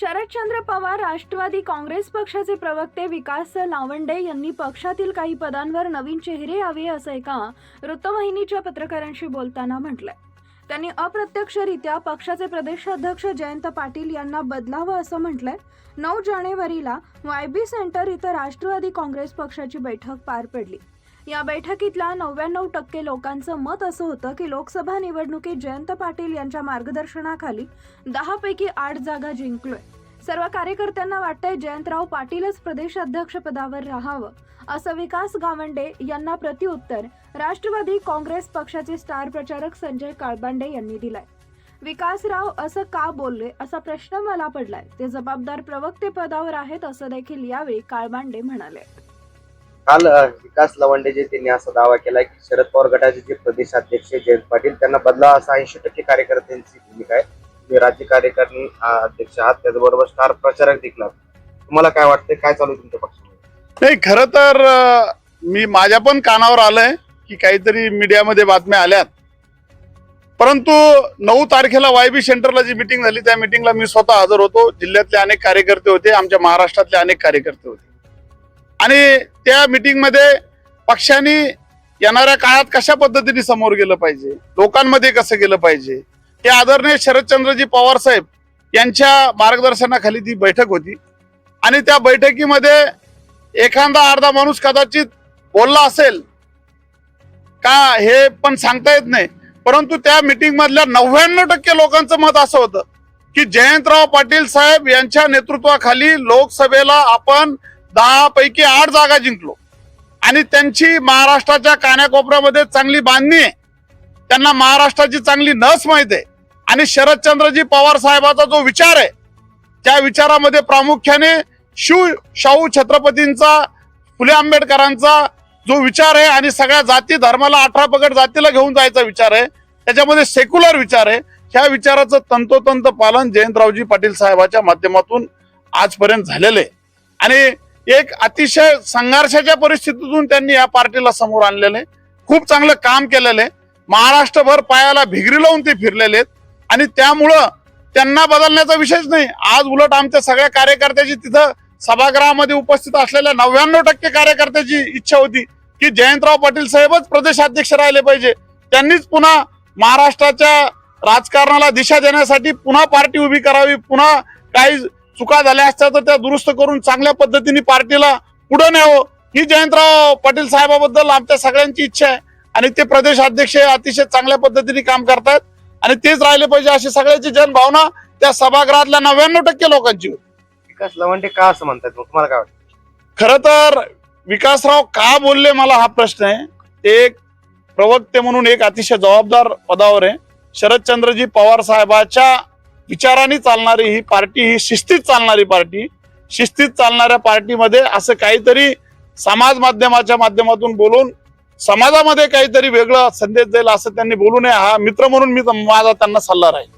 शरदचंद्र पवार राष्ट्रवादी काँग्रेस पक्षाचे प्रवक्ते विकास लावंडे यांनी पक्षातील काही पदांवर नवीन चेहरे यावे असं एका वृत्तवाहिनीच्या पत्रकारांशी बोलताना म्हटलंय. त्यांनी अप्रत्यक्षरित्या पक्षाचे प्रदेशाध्यक्ष जयंत पाटील यांना बदलावं असं म्हटलंय. नऊ जानेवारीला वायबी सेंटर इथं राष्ट्रवादी काँग्रेस पक्षाची बैठक पार पडली. या बैठकीतला नव्याण्णव टक्के लोकांचं मत असं होतं की लोकसभा निवडणुकीत जयंत पाटील यांच्या मार्गदर्शनाखाली दहापैकी आठ जागा जिंकलोय. सर्व कार्यकर्त्यांना वाटतंय जयंतराव पाटीलच प्रदेशाध्यक्ष पदावर राहावं असं विकास गावंडे यांना प्रतिउत्तर राष्ट्रवादी काँग्रेस पक्षाचे स्टार प्रचारक संजय काळबांडे यांनी दिलाय. विकासराव असं का बोलले असा प्रश्न मला पडलाय. ते जबाबदार प्रवक्ते पदावर आहेत असं देखील यावेळी काळबांडे म्हणाले. काल विकास विकास लवंडेजे त्यांनी असा दावा केला की शरद पवार गटाचे जे प्रदेशाध्यक्ष जयंत पाटील त्यांना बदला असा ऐंशी टक्के कार्यकर्त्यांची भूमिका आहे. तुम्ही राज्य कार्यकारिणी अध्यक्ष आहात त्याचबरोबर स्टार प्रचारक देखील तुम्हाला काय वाटतंय? काय चालू आहे तुमच्या पक्षामध्ये? नाही खरं तर मी माझ्या पण कानावर आलंय की काहीतरी मीडियामध्ये बातम्या आल्यात. परंतु नऊ तारखेला वायबी सेंटरला जी मिटिंग झाली त्या मिटिंगला मी स्वतः हजर होतो. जिल्ह्यातले अनेक कार्यकर्ते होते आमच्या महाराष्ट्रातले अनेक कार्यकर्ते होते. आणि त्या मिटिंगमध्ये पक्षाने येणाऱ्या काळात कशा पद्धतीने समोर गेलं पाहिजे? लोकांमध्ये कसं गेलं पाहिजे? हे आदरणीय शरदचंद्रजी पवार साहेब यांच्या मार्गदर्शनाखाली ती बैठक होती. आणि त्या बैठकीमध्ये एखादा अर्धा माणूस कदाचित बोलला असेल का हे पण सांगता येत नाही. परंतु त्या मिटिंग मधल्या नव्याण्णव टक्के लोकांचं मत असं होतं की जयंतराव पाटील साहेब यांच्या नेतृत्वाखाली लोकसभेला आपण दहा पैकी आठ जागा जिंकलो. आणि त्यांची महाराष्ट्राच्या कान्याकोपऱ्यामध्ये चांगली बांधणी आहे. त्यांना महाराष्ट्राची चांगली नस माहीत आहे. आणि शरदचंद्रजी पवार साहेबाचा जो विचार आहे त्या विचारामध्ये प्रामुख्याने शिव शाहू छत्रपतींचा फुले आंबेडकरांचा जो विचार आहे आणि सगळ्या जाती धर्माला अठरा पगड जातीला घेऊन जायचा विचार आहे. त्याच्यामध्ये सेक्युलर विचार आहे. ह्या विचाराचं तंतोतंत पालन जयंतरावजी पाटील साहेबाच्या माध्यमातून आजपर्यंत झालेलं आहे. आणि एक अतिशय संघर्षाच्या परिस्थितीतून त्यांनी या पार्टीला समोर आणलेलं आहे. खूप चांगलं काम केलेलं आहे. महाराष्ट्रभर पायाला भिगरी लावून ते फिरलेले आहेत. आणि त्यामुळं त्यांना बदलण्याचा विषयच नाही. आज उलट आमच्या सगळ्या कार्यकर्त्याची तिथं सभागृहामध्ये उपस्थित असलेल्या नव्याण्णव टक्के कार्यकर्त्याची इच्छा होती की जयंतराव पाटील साहेबच प्रदेशाध्यक्ष राहिले पाहिजे. त्यांनीच पुन्हा महाराष्ट्राच्या राजकारणाला दिशा देण्यासाठी पुन्हा पार्टी उभी करावी पुन्हा काही चुका झाल्या असत्या तर त्या दुरुस्त करून चांगल्या पद्धतीने पार्टीला पुढे न्यावं. ही जयंतराव पाटील साहेबाबद्दल आमच्या सगळ्यांची इच्छा आहे. आणि ते प्रदेशाध्यक्ष अतिशय चांगल्या पद्धतीने काम करतायत. आणि तेच राहिले पाहिजे अशी सगळ्याची जनभावना त्या सभागृहातल्या नव्याण्णव टक्के लोकांची विकास लवंडे का असं म्हणतात तुम्हाला काय वाटतं? खर तर विकासराव का बोलले मला हा प्रश्न आहे. ते एक प्रवक्ते म्हणून एक अतिशय जबाबदार पदावर आहे. शरदचंद्रजी पवार साहेबाच्या विचाराने चालणारी ही पार्टी ही शिस्तीत चालणारी पार्टी. शिस्तीत चालणाऱ्या पार्टीमध्ये असं काहीतरी समाज माध्यमाच्या माध्यमातून बोलून समाजामध्ये काहीतरी वेगळा संदेश जाईल असं त्यांनी बोलू नये. हा मित्र म्हणून मी माझा त्यांना सल्ला राहील.